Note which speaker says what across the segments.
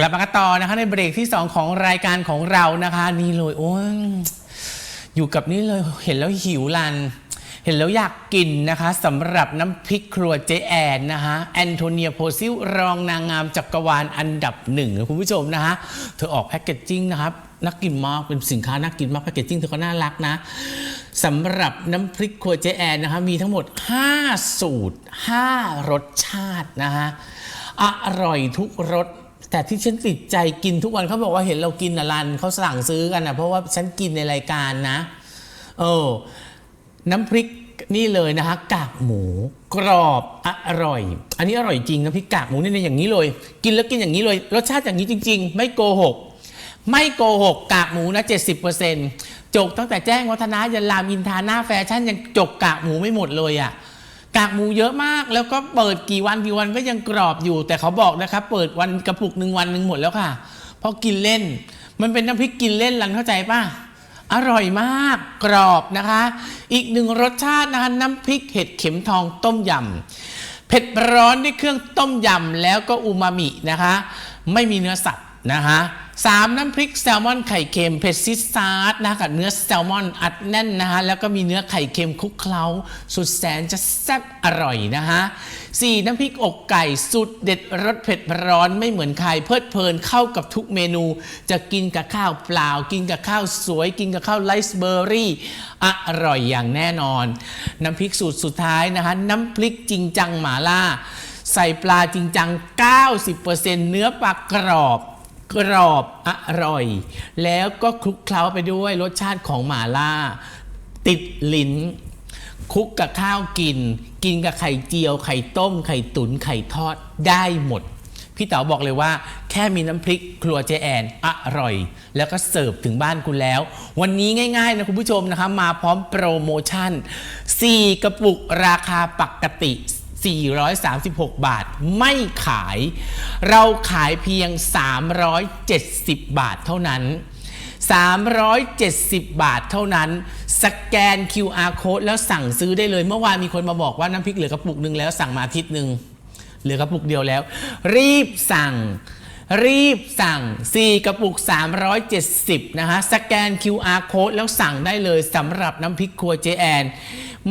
Speaker 1: กลับมากันต่อนะคะในเบรกที่ 2 ของรายการของเรานะคะนี่เลยโอ้ยอยู่กับนี่เลยเห็นแล้วหิวลัน เห็นแล้วอยากกินนะคะสำหรับน้ำพริกครัวเจแอนนะคะแอนโทเนียโพซิลรองนางงามจักรวาลอันดับหนึ่งคุณผู้ชมนะคะเธอออกแพ็กเกจจิ้งนะครับน่ากินมากเป็นสินค้าน่ากินมากแพ็กเกจจิ้งเธอก็น่ารักนะสำหรับน้ำพริกครัวเจแอนนะคะมีทั้งหมด 5 สูตร 5 รสชาตินะคะอร่อยทุกรส แต่ที่ฉันติดใจกินทุกวันเขาบอกว่าเห็นเรากินอะรันเขาสั่งซื้อกันนะเพราะว่าฉันกินในรายการนะเออน้ำพริกนี่เลยนะคะกากหมูกรอบอร่อย อันนี้อร่อยจริงน้ำพริกกากหมูนี่ในอย่างนี้เลย กินแล้วกินอย่างนี้เลย รสชาติอย่างนี้จริง ๆ ไม่โกหก ไม่โกหกกากหมูนะ 70%จกตั้งแต่แจ้งวัฒนะยันรามอินทาหน้าแฟชั่นยังจกกากหมูไม่หมดเลยอะ่ะ กากหมูเยอะมาก แล้วก็เปิดกี่วันกี่วันก็ยังกรอบอยู่ แต่เขาบอกนะครับ เปิดวันกระปุกหนึ่งวันหนึ่งหมดแล้วค่ะเพราะกินเล่น มันเป็นน้ำพริกกินเล่นลันเข้าใจป่ะอร่อยมากกรอบนะคะ อีกหนึ่งรสชาตินะคะน้ำพริกเห็ดเข็มทองต้มยำเผ็ดร้อนด้วยเครื่องต้มยำแล้วก็อูมามินะคะ ไม่มีเนื้อสัตว์นะคะ สามน้ำพริกแซลมอนไข่เค็มเผ็ดซิดซาร์ดนะกับเนื้อแซลมอนอัดแน่นนะคะแล้วก็มีเนื้อไข่เค็มคลุกเคล้า สุดแสนจะแซ่บอร่อยนะคะสี่น้ำพริกอกไก่สุดเด็ดรสเผ็ดร้อนไม่เหมือนใครเพลิดเพลินเข้ากับทุกเมนู จะกินกับข้าวเปล่า กินกับข้าวสวย กินกับข้าวไรซ์เบอร์รี่ อร่อยอย่างแน่นอน น้ำพริกสูตรสุดท้ายนะคะน้ำพริกจริงจังหมาล่า ใส่ปลาจริงจัง 90%เนื้อปลากรอบ กรอบอร่อย แล้วก็คลุกเคล้าไปด้วยรสชาติของหมาล่า ติดลิ้นคลุกกับข้าวกิน กินกับไข่เจียว ไข่ต้ม ไข่ตุ๋นไข่ทอดได้หมด พี่เต๋าบอกเลยว่า แค่มีน้ำพริกครัวเจแอนอร่อย แล้วก็เสิร์ฟถึงบ้านคุณแล้ว วันนี้ง่ายๆนะคุณผู้ชมนะคะมาพร้อมโปรโมชั่น 4 กระปุกราคาปกติ 436 บาทไม่ขาย เราขายเพียง 370 บาทเท่านั้น 370 บาทเท่านั้น สแกน QR code แล้วสั่งซื้อได้เลย เมื่อวานมีคนมาบอกว่าน้ำพริกเหลือกระปุกหนึ่งแล้วสั่งมาอาทิตย์หนึ่งเหลือกระปุกเดียวแล้ว รีบสั่งรีบสั่ง 4 กระปุก 370 นะคะ สแกน QR code แล้วสั่งได้เลยสำหรับน้ำพริกครัวเจแอน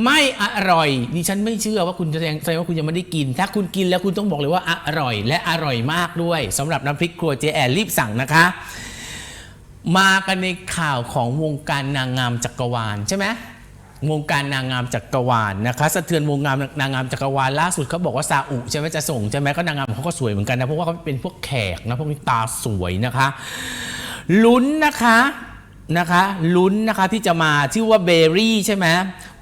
Speaker 1: ไม่อร่อยดิฉันไม่เชื่อว่าคุณจะแสดงแสดงว่าคุณยังไม่ได้กิน ถ้าคุณกินแล้วคุณต้องบอกเลยว่าอร่อย และอร่อยมากด้วยสำหรับน้ำพริกครัวเจแอนรีบสั่งนะคะ มากันในข่าวของวงการนางงามจักรวาลใช่ไหมวงการนางงามจักรวาลนะคะสะเทือนวงงามนางงามจักรวาลล่าสุดเขาบอกว่าซาอุใช่ไหมจะส่งใช่ไหมก็นางงามเขาก็สวยเหมือนกันนะเพราะว่าเขาเป็นพวกแขกนะพวกนี้ตาสวยนะคะลุ้นนะคะ นะคะลุ้นนะคะที่จะมาชื่อว่าเบรี่ใช่ไหม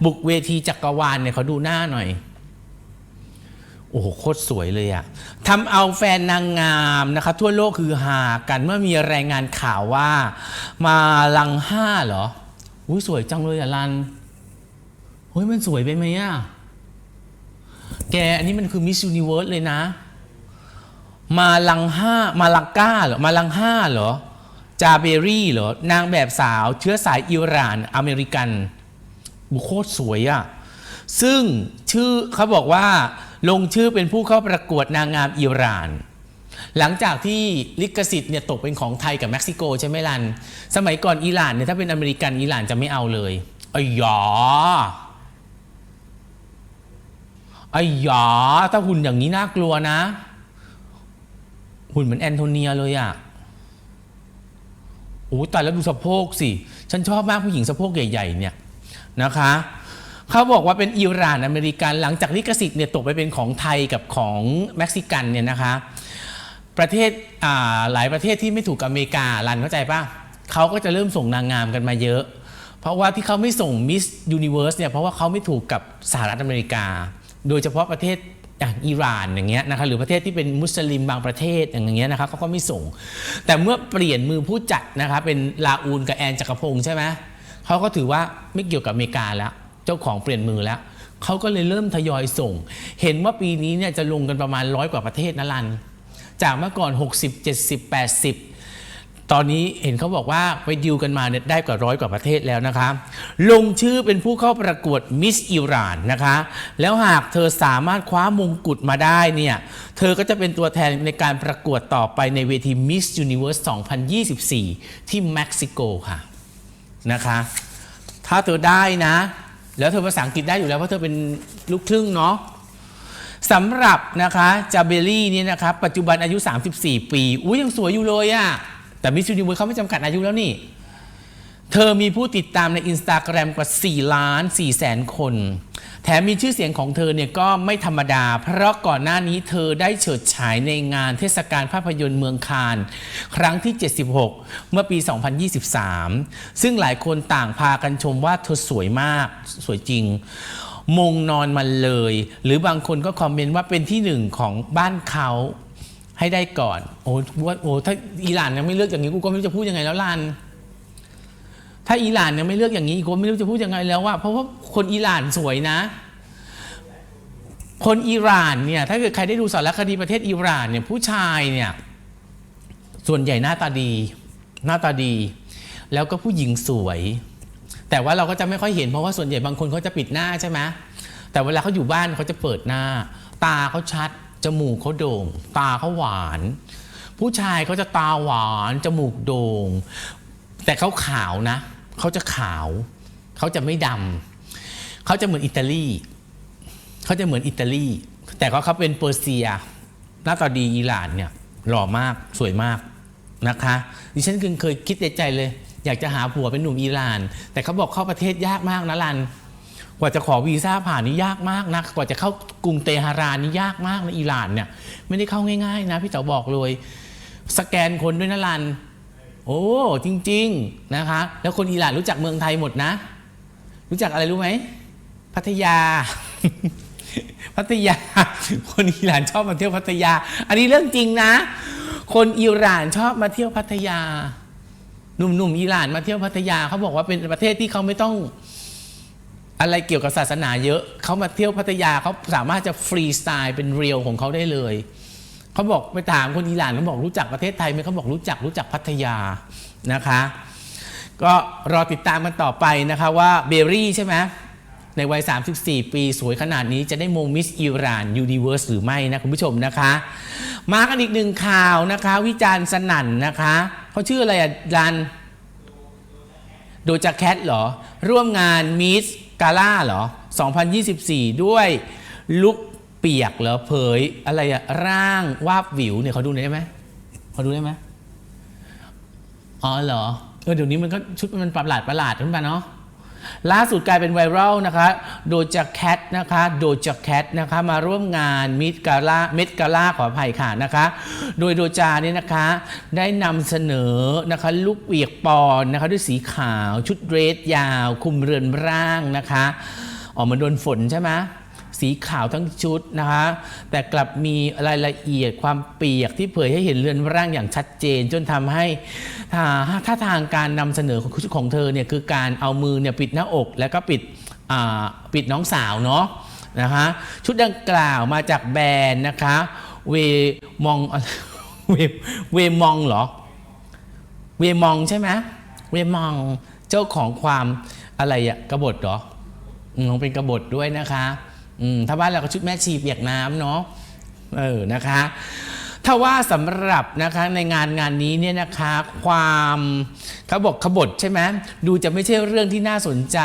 Speaker 1: บุกเวทีจักรวาลเนี่ยเขาดูหน้าหน่อย โอ้โหโคตรสวยเลยอะทำเอาแฟนนางงามนะคะ ทั่วโลกคือหากันเมื่อมีรายงานข่าวว่า มาลังห้าเหรออุ้ยสวยจังเลยอะลันเฮ้ยมันสวยไปไหมอะแกอันนี้มันคือมิส s u นิเวิร์สเลยนะ มาลังห้ามาลังก้าเหรอมาลังห้าเหรอ จาเบรี่เหรอ นางแบบสาวเชื้อสายอิหร่านอเมริกันบุโคตรสวยอะ่ะ ซึ่งชื่อเขาบอกว่าลงชื่อเป็นผู้เข้าประกวดนางงามอิหร่าน หลังจากที่ลิขสิทธิ์เนี่ยตกเป็นของไทยกับเม็กซิโกใช่ไหมลัน สมัยก่อนอิหร่านเนี่ยถ้าเป็นอเมริกันอิหร่านจะไม่เอาเลยอ้ยหยออ้ยหยอถ้าหุ่นอย่างนี้น่ากลัวนะ หุ่นเหมือนแอนโทเนียเลยอะ โอ้ตายแล้วดูสะโพกสิ ฉันชอบมากผู้หญิงสะโพกใหญ่ๆเนี่ยนะคะเขาบอกว่าเป็นอิหร่านอเมริกันหลังจากลิขสิทธิ์เนี่ยตกไปเป็นของไทยกับของเม็กซิกันเนี่ยนะคะ ประเทศหลายประเทศที่ไม่ถูกอเมริการันเข้าใจป่ะเขาก็จะเริ่มส่งนางงามกันมาเยอะ เพราะว่าที่เขาไม่ส่งมิสยูนิเว r ร์สเนี่ยเพราะว่าเขาไม่ถูกกับสหรัฐอเมริกา โดยเฉพาะประเทศ อย่างอิหร่านอย่างเงี้ยนะคะหรือประเทศที่เป็นมุสลิมบางประเทศอย่างเงี้ยนะคะเขาก็ไม่ส่ง แต่เมื่อเปลี่ยนมือผู้จัดนะคะเป็นลาอูนกับแอนจักรพงศ์ใช่ไหมเขาก็ถือว่าไม่เกี่ยวกับอเมริกาแล้ว เจ้าของเปลี่ยนมือแล้วเขาก็เลยเริ่มทยอยส่ง เห็นว่าปีนี้เนี่ยจะลงกันประมาณร้อยกว่าประเทศนะลัน จากเมื่อก่อน 60 70 80 ตอนนี้เห็นเขาบอกว่าไปดิวกันมาเนี่ยได้กว่าร้อยกว่าประเทศแล้วนะคะ ลงชื่อเป็นผู้เข้าประกวดมิสอิหร่านนะคะ แล้วหากเธอสามารถคว้ามงกุฎมาได้เนี่ยเธอก็จะเป็นตัวแทนในการประกวดต่อไปในเวที Miss Universe 2024 ที่เม็กซิโกค่ะนะคะ ถ้าเธอได้นะ แล้วเธอภาษาอังกฤษได้อยู่แล้วเพราะเธอเป็นลูกครึ่งเนาะสำหรับนะคะจาเบลลี่เนี่ยนะคะปัจจุบันอายุ 34 ปี อุ้ยยังสวยอยู่เลยอะ แต่มิส s u นิเวิร์เขาไม่จำกัดอายุแล้วนี่ เธอมีผู้ติดตามในอินสตาแกรมกว่า 4 ล้าน4แสนคน แถมมีชื่อเสียงของเธอเนี่ยก็ไม่ธรรมดา เพราะก่อนหน้านี้เธอได้เฉิดฉายในงานเทศกาลภาพยนตร์เมืองคานครั้งที่ 76 เมื่อปี 2023 ซึ่งหลายคนต่างพากันชมว่าเธอสวยมากสวยจริงมงนอนมันเลย หรือบางคนก็คอมเมนต์ว่าเป็นที่หนึ่งของบ้านเขา ให้ได้ก่อนโอ้ว่าโอ้ถ้าอิหร่านยังไม่เลือกอย่างนี้กูก็ไม่รู้จะพูดยังไงแล้วลันถ้าอิหร่านยังไม่เลือกอย่างนี้กูก็ไม่รู้จะพูดยังไงแล้วว่าเพราะว่าคนอิหร่านสวยนะ คนอิหร่านเนี่ยถ้าเกิดใครได้ดูสารคดีประเทศอิหร่านเนี่ยผู้ชายเนี่ยส่วนใหญ่หน้าตาดี หน้าตาดี แล้วก็ผู้หญิงสวย แต่ว่าเราก็จะไม่ค่อยเห็นเพราะว่าส่วนใหญ่บางคนเขาจะปิดหน้าใช่ไหมแต่เวลาเขาอยู่บ้านเขาจะเปิดหน้า ตาเขาชัด จมูกเขาโด่ง ตาเขาหวาน ผู้ชายเขาจะตาหวาน จมูกโด่ง แต่เขาขาวนะเขาจะขาว เขาจะไม่ดำเขาจะเหมือนอิตาลีเขาจะเหมือนอิตาลีแต่ก็เขาเป็นเปอร์เซีย หน้าตาดีอิหร่านเนี่ยหล่อมากสวยมากนะคะดิฉันเคยคิดในใจเลย อยากจะหาผัวเป็นหนุ่มอิหร่าน แต่เขาบอกเข้าประเทศยากมากนะลัน กว่าจะขอวีซ่าผ่านนี่ยากมากนะกว่าจะเข้ากรุงเตหะรานนี่ยากมากนะอิหร่านเนี่ยไม่ได้เข้าง่าย ๆ นะพี่เต๋อบอกเลย สแกนคนด้วยนะลัน โอ้จริง ๆนะคะ แล้วคนอิหร่านรู้จักเมืองไทยหมดนะ รู้จักอะไรรู้ไหมพัทยา พัทยา คนอิหร่านชอบมาเที่ยวพัทยา อันนี้เรื่องจริงนะ คนอิหร่านชอบมาเที่ยวพัทยาหนุ่มๆอิหร่านมาเที่ยวพัทยาเขาบอกว่าเป็นประเทศที่เขาไม่ต้อง อะไรเกี่ยวกับศาสนาเยอะเขามาเที่ยวพัทยาเขาสามารถจะฟรีสไตล์เป็นเรียลของเขาได้เลยเขาบอกไปถามคนอิหร่านเขาบอกรู้จักประเทศไทยไหมเขาบอกรู้จักรู้จักพัทยานะคะ ก็รอติดตามกันต่อไปนะคะว่าเบอรี่ใช่ไหมในวัย 34 ปีสวยขนาดนี้จะได้มงมิสอิหร่านยูนิเว r ร์สหรือไม่นะคุณผู้ชมนะคะ มากันอีกหนึ่งข่าวนะคะ วิจารณ์สนั่นนะคะเขาชื่ออะไรอะรันโดจาแคทเหรอ ร่วมงานมิส กาล่าเหรอ 2024 ด้วยลุกเปียกเหรอเผยอะไรอะร่างวาบวิวเนี่ยเขาดูได้ไหมเขาดูได้ไหมอ๋อเหรอเออเดี๋ยวนี้มันก็ชุดมันประหลาดประหลาดขึ้นมาเนาะ ล่าสุดกลายเป็นไวรัลนะคะโดจาแคทนะคะโดจาแคทนะคะมาร่วมงานมิดกาล่าเมดกาล่าขออภัยค่ะนะคะ โดยโดจาเนี่ยนะคะได้นำเสนอนะคะลูกเปียกปอนนะคะด้วยสีขาวชุดเดรสยาว คุมเรือนร่างนะคะออกมาโดนฝนใช่ไหม สีขาวทั้งชุดนะคะ แต่กลับมีรายละเอียดความเปียกที่เผยให้เห็นเรือนร่างอย่างชัดเจน จนทำให้ถ้าถ้าทางการนำเสนอของของเธอเนี่ยคือการเอามือเนี่ยปิดหน้าอก แล้วก็ปิดปิดน้องสาวเนาะนะคะชุดดังกล่าวมาจากแบรนด์นะคะเวมองเวเวมองเหรอเวมองใช่ไหมเวมองเจ้าของความอะไรอะกบฏเหรออืมเป็นกบฏด้วยนะคะ ถ้าบ้านเราก็ชุดแม่ชีเปียกน้ำเนาะเออนะคะ ถ้าว่าสำหรับนะคะในงานงานนี้เนี่ยนะคะความเขาบอกขบฏใช่ไหมดูจะไม่ใช่เรื่องที่น่าสนใจ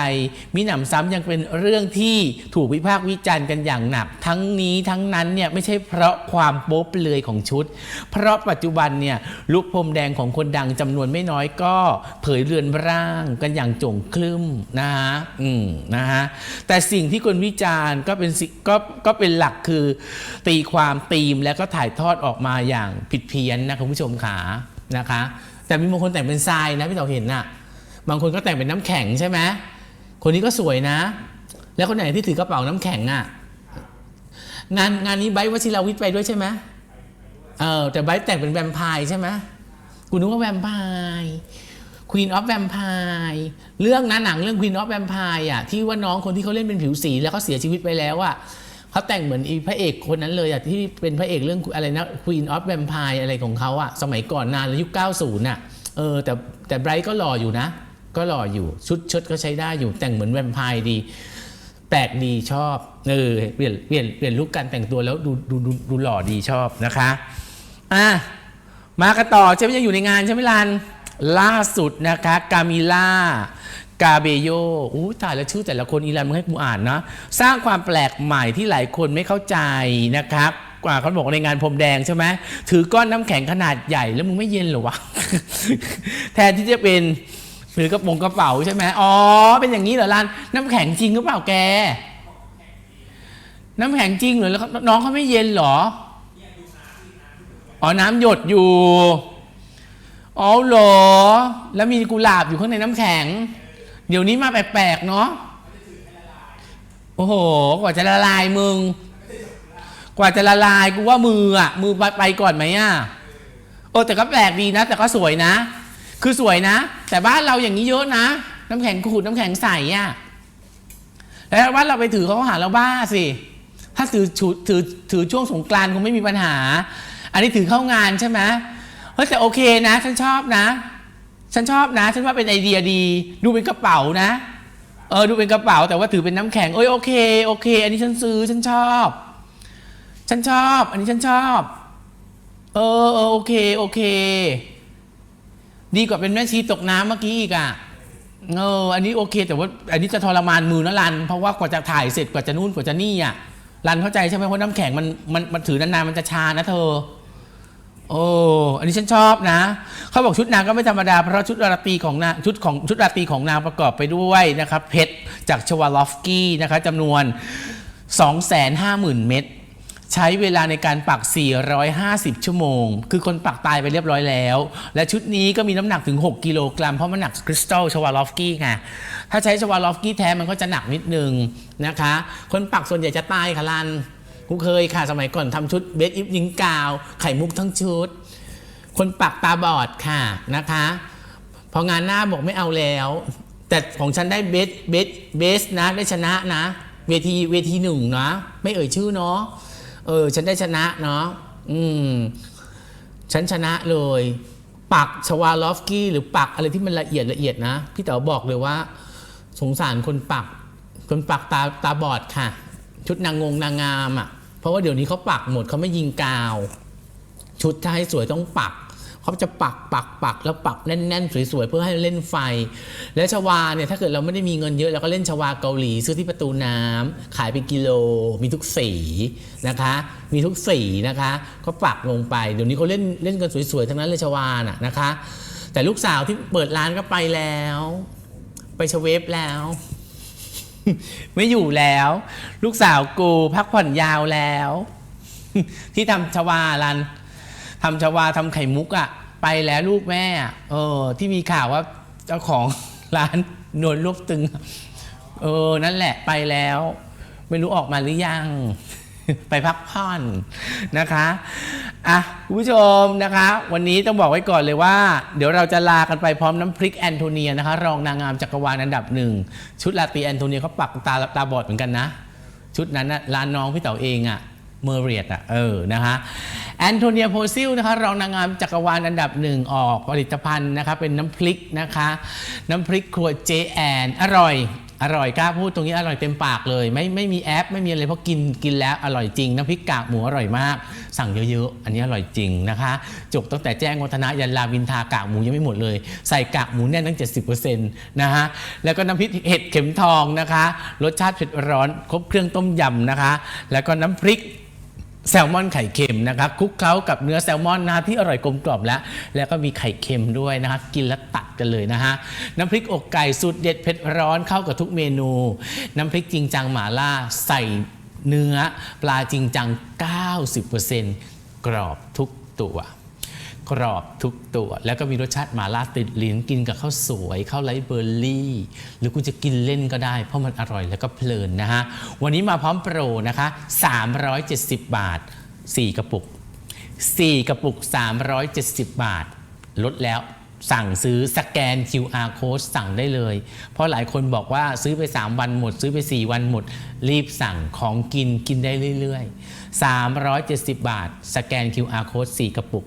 Speaker 1: มิหนำซ้ำยังเป็นเรื่องที่ถูกวิพากษ์วิจารณ์กันอย่างหนัก ทั้งนี้ทั้งนั้นเนี่ยไม่ใช่เพราะความโป๊เปลือยของชุด เพราะปัจจุบันเนี่ยลุกพรมแดงของคนดังจำนวนไม่น้อยก็เผยเรือนร่างกันอย่างจงคลึ้มนะฮะอืมนะฮะแต่สิ่งที่คนวิจารณ์ก็เป็นก็ก็เป็นหลักคือตีความตีมแล้วก็ถ่ายทอดออกมาอย่างผิดเพี้ยนนะคุณผู้ชมขานะคะ แต่มีบางคนแต่งเป็นทรายนะพี่เต๋อเห็นน่ะ บางคนก็แต่งเป็นน้ำแข็งใช่ไหมคนนี้ก็สวยนะ แล้วคนไหนที่ถือกระเป๋าน้ำแข็งอะงานงานนี้ไบร์ทวชิราวิทย์ไปด้วยใช่ไหมเออแต่ไบร์แต่งเป็นแวมไพร์ใช่ไหมกูนึกว่าแวมไพร์ Queen of Vampire เรื่องนะหนังเรื่อง Queen of Vampire อะที่ว่าน้องคนที่เขาเล่นเป็นผิวสีแล้วเขาเสียชีวิตไปแล้วอะ เขาแต่งเหมือนอีพระเอกคนนั้นเลยอะที่เป็นพระเอกเรื่องอะไรนะ Queen of Vampire อะไรของเขาอะสมัยก่อนนานแล้วยุค 90น่ะเออแต่แต่ไบรท์ก็หล่ออยู่นะ ก็หล่ออยู่ชุดชิดก็ใช้ได้อยู่แต่งเหมือนแวมไพร์ดี แปลกดีชอบเออเปลี่ยนเปลี่ยนเปลี่ยนลุคการแต่งตัวแล้วดูดูดูดูหล่อดีชอบนะคะอะมากันต่อใช่ไหมยังอยู่ในงานใช่ไหมลันล่าสุดนะคะกามิล่า กาเบโยอู้ตายแล้วชื่อแต่ละคนอีลันมึงให้กูอ่านนะ สร้างความแปลกใหม่ที่หลายคนไม่เข้าใจนะครับกว่าเขาบอกในงานพรมแดงใช่ไหมถือก้อนน้ำแข็งขนาดใหญ่แล้วมึงไม่เย็นเหรอวะ แทนที่จะเป็นถือกระโปรงกระเป๋าใช่ไหมอ๋อ เป็นอย่างนี้เหรอลันน้ำแข็งจริงหรือเปล่าแก น้ำแข็งจริงเหรอแล้วน้องเขาไม่เย็นเหรอ อ๋อน้ำหยดอยู่ อ๋อเหรอ แล้วมีกุหลาบอยู่ข้างในน้ำแข็ง เดี๋ยวนี้มาแปลกๆเนาะโอ้โห กว่าจะละลายมึง กว่าจะละลายกูว่ามืออะ มือไปไปก่อนไหมอะโอ้แต่ก็แปลกดีนะ แต่ก็สวยนะ คือสวยนะ แต่บ้านเราอย่างนี้เยอะนะ น้ำแข็งขูดน้ำแข็งใสอะแล้วบ้าเราไปถือเขาหาเราบ้าสิ ถ้าถือถือถือถือช่วงสงกรานคงไม่มีปัญหา อันนี้ถือเข้างานใช่ไหมเฮ้ยแต่โอเคนะ ฉันชอบนะ ฉันชอบนะ ฉันว่าเป็นไอเดียดี ดูเป็นกระเป๋านะ เออ ดูเป็นกระเป๋า แต่ว่าถือเป็นน้ำแข็งเอ้ยโอเคโอเค อันนี้ฉันซื้อฉันชอบ ฉันชอบ อันนี้ฉันชอบ เออเออโอเคโอเค ดีกว่าเป็นแม่ชีตกน้ำเมื่อกี้อีกอะเอออันนี้โอเค แต่ว่าอันนี้จะทรมานมือนะรัน เพราะว่ากว่าจะถ่ายเสร็จกว่าจะนู่นกว่าจะนี่อะรันเข้าใจใช่ไหมเพราะน้ำแข็งมันมันมันถือนานๆมันจะชานะเธอ โอ้อันนี้ฉันชอบนะ เขาบอกชุดนางก็ไม่ธรรมดา เพราะชุดราตรีของนางชุดของชุดราตรีของนางประกอบไปด้วยนะครับเพชรจากชวาลอฟสกี้นะคะจำนวน 250,000 เม็ดใช้เวลาในการปัก 450 ชั่วโมง คือคนปักตายไปเรียบร้อยแล้ว และชุดนี้ก็มีน้ำหนักถึง 6 กิโลกรัม เพราะมันหนักคริสตัลชวาลอฟกี้ไง ถ้าใช้ชวาลอฟกี้แท้มันก็จะหนักนิดนึงนะคะ คนปักส่วนใหญ่จะตายค่ะลัน กูเคยค่ะ สมัยก่อนทำชุดเบสอิฟยิงกาว ไข่มุกทั้งชุด คนปักตาบอดค่ะนะคะพองานหน้าบอกไม่เอาแล้ว แต่ของฉันได้เบสเบสเบสนะได้ชนะนะ เวทีเวทีหนึ่งนะ ไม่เอ่ยชื่อเนาะเออ ฉันได้ชนะเนาะอืมฉันชนะเลย ปักชวาลอฟกี้ หรือปักอะไรที่มันละเอียดละเอียดนะ พี่เต๋อบอกเลยว่า สงสารคนปัก คนปักตาตาบอดค่ะ ชุดนางงงนางงามอะ เพราะว่าเดี๋ยวนี้เขาปักหมดเขาไม่ยิงกาว ชุดถ้าให้สวยต้องปักเขาจะปักปักปักแล้วปักแน่นๆสวยๆเพื่อให้เล่นไฟ และชวาเนี่ยถ้าเกิดเราไม่ได้มีเงินเยอะเราก็เล่นชวาเกาหลีซื้อที่ประตูน้ำขายเป็นกิโล มีทุกสีนะคะ มีทุกสีนะคะก็ปักลงไป เดี๋ยวนี้เขาเล่นเล่นกันสวยๆทั้งนั้นเลยชวาน่ะนะคะ แต่ลูกสาวที่เปิดร้านก็ไปแล้ว ไปชเวฟแล้ว ไม่อยู่แล้ว ลูกสาวกูพักผ่อนยาวแล้ว ที่ทำชวารันทำชวาทำไข่มุกอะ่ะ ไปแล้วลูกแม่อะเออ ที่มีข่าวว่าเจ้าของร้านนวลรวบตึง เออ นั่นแหละไปแล้ว ไม่รู้ออกมาหรือยัง ไปพักผ่อนนะคะอะคุณผู้ชมนะคะ วันนี้ต้องบอกไว้ก่อนเลยว่า เดี๋ยวเราจะลากันไปพร้อมน้ำพริกแอนโทเนียนะคะ รองนางงามจักรวาลอันดับหนึ่ง ชุดลาตีแอนโทเนียเขาปักตาตาบอดเหมือนกันนะ ชุดนั้นนะร้านน้องพี่เต๋าเองอะเมอร์เรียดอะเออนะคะแอนโทเนียโพซิลนะคะรองนางงามจักรวาลอันดับหนึ่งออกผลิตภัณฑ์นะคะเป็นน้ำพริกนะคะ น้ำพริกครัวเจแอนอร่อย อร่อยกล้าพูดตรงนี้อร่อยเต็มปากเลย ไม่ไม่มีแอป ไม่มีอะไรเพราะกินกินแล้วอร่อยจริงน้ำพริกกากหมูอร่อยมาก สั่งเยอะๆ อันนี้อร่อยจริงนะคะจบตั้งแต่แจ้งวัฒนะยันลาวินทากากหมูยังไม่หมดเลย ใส่กากหมูแน่นตั้ง 70%นะฮะแล้วก็น้ำพริกเห็ดเข็มทองนะคะ รสชาติเผ็ดร้อนครบเครื่องต้มยำนะคะ แล้วก็น้ำพริก แซลมอนไข่เค็มนะครับคลุกเคล้ากับเนื้อแซลมอนนะที่อร่อยกลมกล่อมแล้ว แล้วก็มีไข่เค็มด้วยนะครับกินแล้วตัดกันเลยนะฮะน้ำพริกอกไก่สูตรเด็ดเผ็ดร้อนเข้ากับทุกเมนู น้ำพริกจริงจังหมาล่าใส่เนื้อปลาจริงจัง 90%กรอบทุกตัว กรอบทุกตัว แล้วก็มีรสชาติหมาล่าติดลิ้นกินกับข้าวสวยข้าวไรซ์เบอร์รี่ หรือคุณจะกินเล่นก็ได้ เพราะมันอร่อยแล้วก็เพลินนะฮะ วันนี้มาพร้อมโปรนะคะ 370 บาท 4 กระปุก 4 กระปุก 370 บาท ลดแล้วสั่งซื้อสแกน QR code สั่งได้เลย เพราะหลายคนบอกว่าซื้อไป 3 วันหมด ซื้อไป 4 วันหมด รีบสั่งของกินกินได้เรื่อย ๆ 370 บาท สแกน QR code 4 กระปุก